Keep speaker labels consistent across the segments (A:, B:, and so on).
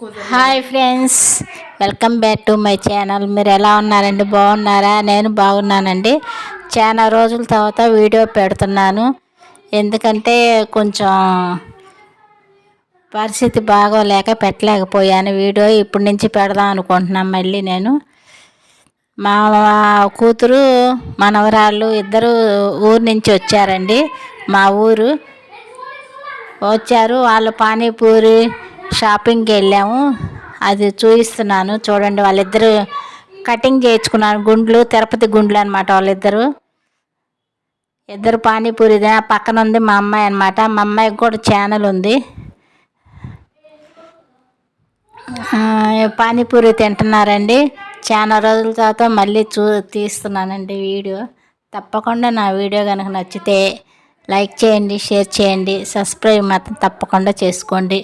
A: Hi friends welcome back to my channel. మీరు ఎలా ఉన్నారండి? బాగున్నారా? నేను బాగున్నానండి. చాలా రోజుల తర్వాత వీడియో పెడుతున్నాను. ఎందుకంటే కొంచెం పరిస్థితి బాగోలేక పెట్టలేకపోయాను. వీడియో ఇప్పటి నుంచి పెడదాం అనుకుంటున్నాను మళ్ళీ నేను. మా కూతురు మనవరాళ్ళు ఇద్దరు ఊరు నుంచి వచ్చారండి. మా ఊరు. వచ్చారు. వాళ్ళు పానీపూరి షాపింగ్కి వెళ్ళాము. అది చూపిస్తున్నాను. చూడండి వాళ్ళిద్దరు కటింగ్ చేయించుకున్నారు. గుండ్లు తిరుపతి గుండ్లు అనమాట వాళ్ళిద్దరు. ఇద్దరు పానీపూరి పక్కన ఉంది మా అమ్మాయి అనమాట మా అమ్మాయికి కూడా ఛానల్ ఉంది. పానీపూరి తింటున్నారండి. చాలా రోజుల తర్వాత మళ్ళీ చూ తీస్తున్నానండి వీడియో. తప్పకుండా నా వీడియో కనుక నచ్చితే లైక్ చేయండి షేర్ చేయండి. సబ్స్క్రైబ్ మాత్రం తప్పకుండా చేసుకోండి.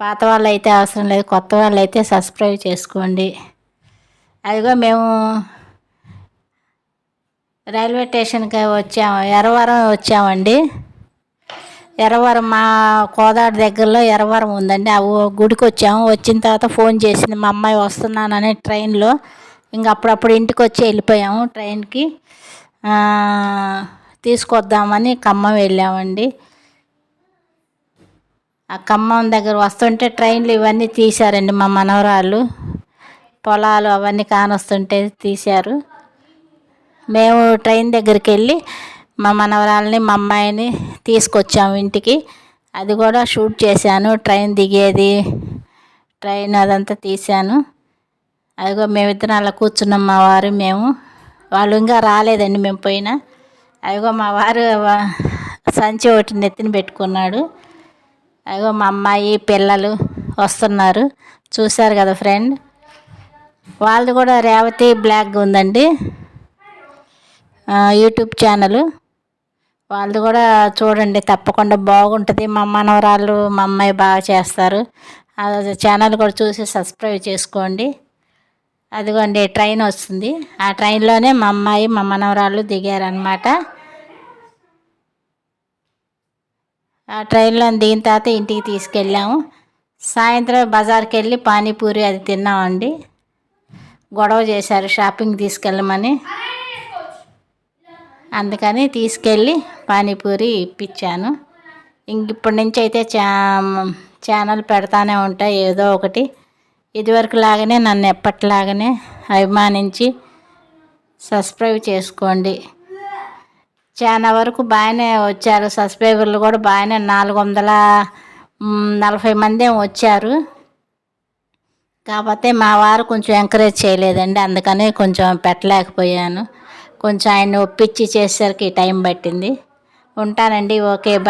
A: పాత వాళ్ళు అయితే అవసరం లేదు కొత్త వాళ్ళు అయితే సబ్స్క్రైబ్ చేసుకోండి. అదిగో మేము రైల్వే స్టేషన్కి వచ్చాము ఎర్రవరం వచ్చామండి. ఎర్రవరం మా కోదాడు దగ్గరలో ఎర్రవరం ఉందండి ఆ గుడికి వచ్చాము. వచ్చిన తర్వాత ఫోన్ చేసింది మా అమ్మాయి వస్తున్నానని ట్రైన్లో. ఇంక అప్పుడప్పుడు ఇంటికి వచ్చి వెళ్ళిపోయాము ట్రైన్కి. తీసుకొద్దామని ఖమ్మం వెళ్ళామండి. ఆ ఖమ్మం దగ్గర వస్తుంటే ట్రైన్లు ఇవన్నీ తీశారండి మా మనవరాళ్ళు. పొలాలు అవన్నీ కానొస్తుంటే తీశారు. మేము ట్రైన్ దగ్గరికి వెళ్ళి మా మనవరాలని మా అమ్మాయిని తీసుకొచ్చాము ఇంటికి. అది కూడా షూట్ చేశాను ట్రైన్ దిగేది ట్రైన్ అదంతా తీశాను. అదిగో మేమిద్దరం అలా కూర్చున్నాం మా వారు మేము. వాళ్ళు ఇంకా రాలేదండి మేము పోయినా. అదిగో మా వారు సంచి ఒకటి నెత్తిన పెట్టుకున్నాడు. అదిగో మా అమ్మాయి పిల్లలు వస్తున్నారు. చూశారు కదా ఫ్రెండ్? వాళ్ళది కూడా రేవతి బ్లాగ్ ఉందండి. YouTube channel. వాళ్ళది కూడా చూడండి తప్పకుండా బాగుంటుంది. మా మనవరాళ్ళు మా అమ్మాయి బాగా చేస్తారు. ఛానల్ కూడా చూసి సబ్స్క్రైబ్ చేసుకోండి. అదిగోండి ట్రైన్ వస్తుంది. ఆ ట్రైన్లోనే మా అమ్మాయి మా మనవరాళ్ళు దిగారనమాట ఆ ట్రైన్లో దిగిన తర్వాత ఇంటికి తీసుకెళ్ళాము. సాయంత్రం బజార్కి వెళ్ళి పానీపూరి అది తిన్నామండి. గొడవ చేశారు షాపింగ్ తీసుకెళ్ళమని. అందుకని తీసుకెళ్ళి పానీపూరి ఇప్పించాను. ఇంక ఇప్పటి నుంచి అయితే చా ఛానల్ పెడతానే ఉంటాయి ఏదో ఒకటి. ఇదివరకు లాగానే నన్ను ఎప్పటిలాగానే అభిమానించి సబ్స్క్రైబ్ చేసుకోండి. చాలా వరకు బాగానే వచ్చారు. సబ్స్క్రైబర్లు కూడా బాగానే నాలుగు వందల నలభై మంది వచ్చారు. కాకపోతే మా వారు కొంచెం ఎంకరేజ్ చేయలేదండి. అందుకని కొంచెం పెట్టలేకపోయాను. కొంచెం ఆయన ఒప్పించి చేసేసరికి టైం పట్టింది. ఉంటానండి. Okay bye.